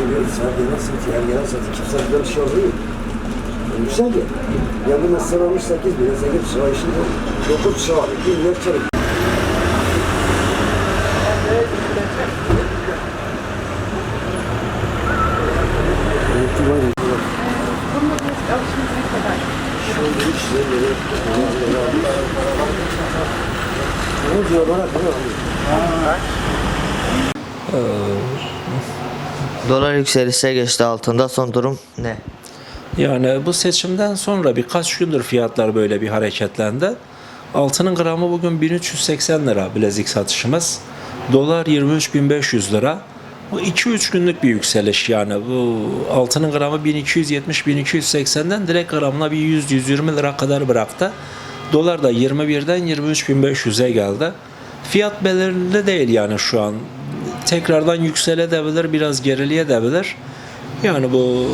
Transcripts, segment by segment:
geliyor, sen gelen satıyor, her gelen satıyor. Kimse güzel bir şey alıyor. Güzel ya. Yani mesela olmuş 8 bin, 8 bin, şimdi 9 bin, 1 milyar çarık. Unuttum var ya. Şu an bir şey böyle. Ne diyor bana? Ne Dolar yükselişe geçti altında son durum ne? Yani bu seçimden sonra birkaç gündür fiyatlar böyle bir hareketlendi. Altının gramı bugün 1380 lira bilezik satışımız. Dolar 23.500 lira. Bu 2-3 günlük bir yükseliş yani. Bu altının gramı 1270-1280'den direkt gramına bir 100-120 lira kadar bıraktı. Dolar da 21'den 23.500'e geldi. Fiyat belirli değil yani şu an. Tekrardan yükselebilir, biraz gerileyebilir. Yani bu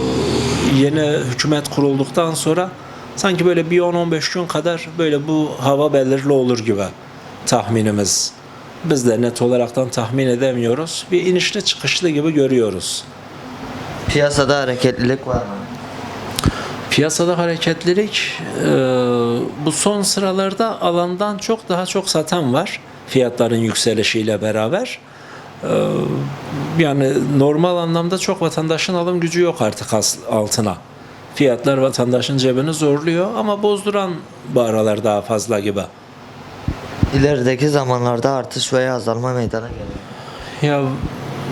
yeni hükümet kurulduktan sonra sanki böyle bir 10-15 gün kadar böyle bu hava belirli olur gibi tahminimiz. Biz de net olaraktan tahmin edemiyoruz. Bir inişli çıkışlı gibi görüyoruz. Piyasada hareketlilik var mı? Piyasada hareketlilik e, bu son sıralarda alandan çok daha çok satan var fiyatların yükselişiyle beraber. E, yani normal anlamda çok vatandaşın alım gücü yok artık altına. Fiyatlar vatandaşın cebini zorluyor ama bozduran bu aralar daha fazla gibi. İlerideki zamanlarda artış veya azalma meydana gelir. Ya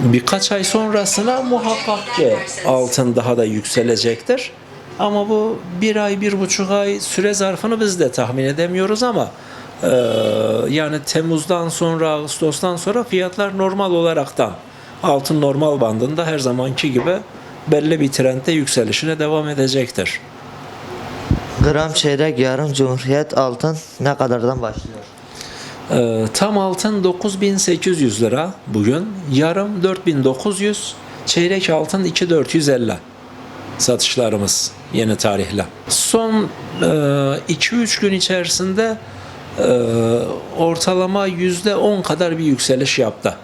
birkaç ay sonrasına muhakkak ki altın daha da yükselecektir. Ama bu bir ay, bir buçuk ay süre zarfını biz de tahmin edemiyoruz ama e, yani Temmuz'dan sonra, Ağustos'tan sonra fiyatlar normal olaraktan altın normal bandında her zamanki gibi belli bir trendde yükselişine devam edecektir. Gram çeyrek yarım cumhuriyet altın ne kadardan başlıyor? Ee, tam altın 9800 lira bugün. Yarım 4900. Çeyrek altın 2450 satışlarımız yeni tarihle. Son 2-3 gün içerisinde e, ortalama %10 kadar bir yükseliş yaptı.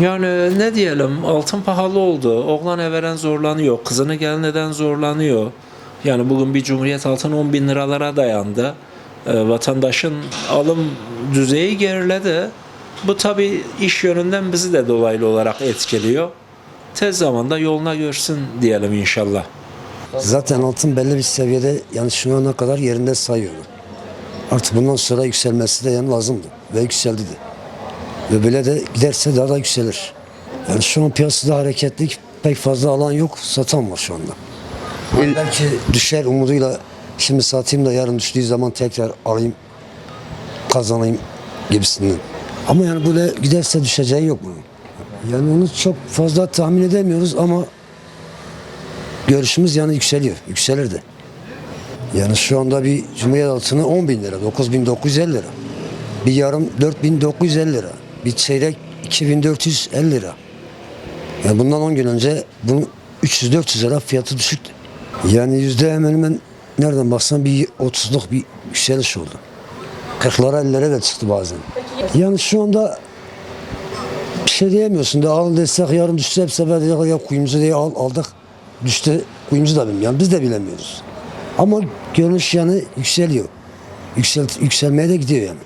Yani ne diyelim altın pahalı oldu. Oğlan everen zorlanıyor. Kızını gelin eden zorlanıyor. Yani bugün bir cumhuriyet altın 10 bin liralara dayandı. E, vatandaşın alım düzeyi geriledi. Bu tabi iş yönünden bizi de dolaylı olarak etkiliyor. Tez zamanda yoluna görsün diyelim inşallah. Zaten altın belli bir seviyede yani şu ana kadar yerinde sayıyordu. Artık bundan sonra yükselmesi de yani lazımdı ve yükseldi de. Ve böyle de giderse daha da yükselir. Yani şu an piyasada hareketlik pek fazla alan yok, satan var şu anda. Yani belki düşer umuduyla şimdi satayım da yarın düştüğü zaman tekrar alayım, kazanayım gibisinden. Ama yani böyle giderse düşeceği yok bunun. Yani onu çok fazla tahmin edemiyoruz ama görüşümüz yani yükseliyor. Yükselir de. Yani şu anda bir Cumhuriyet altını 10 bin lira, 9950 lira. Bir yarım 4950 lira. Bir çeyrek 2450 lira. Yani bundan 10 gün önce bunun 300-400 lira fiyatı düşüktü. Yani yüzde hemen hemen nereden baksan bir 30'luk bir yükseliş oldu. 40'lara 50'lere de çıktı bazen. Yani şu anda bir şey diyemiyorsun da al desek yarın düşse hep sefer ya kuyumuzu diye al, aldık. Düştü kuyumuzu da bilmiyorum. Yani biz de bilemiyoruz. Ama görünüş yani yükseliyor. Yüksel, yükselmeye de gidiyor yani.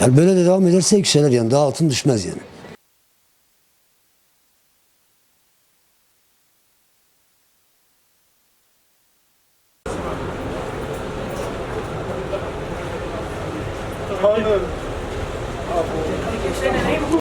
Yani böyle de devam ederse yükselir yani. Daha altın düşmez yani.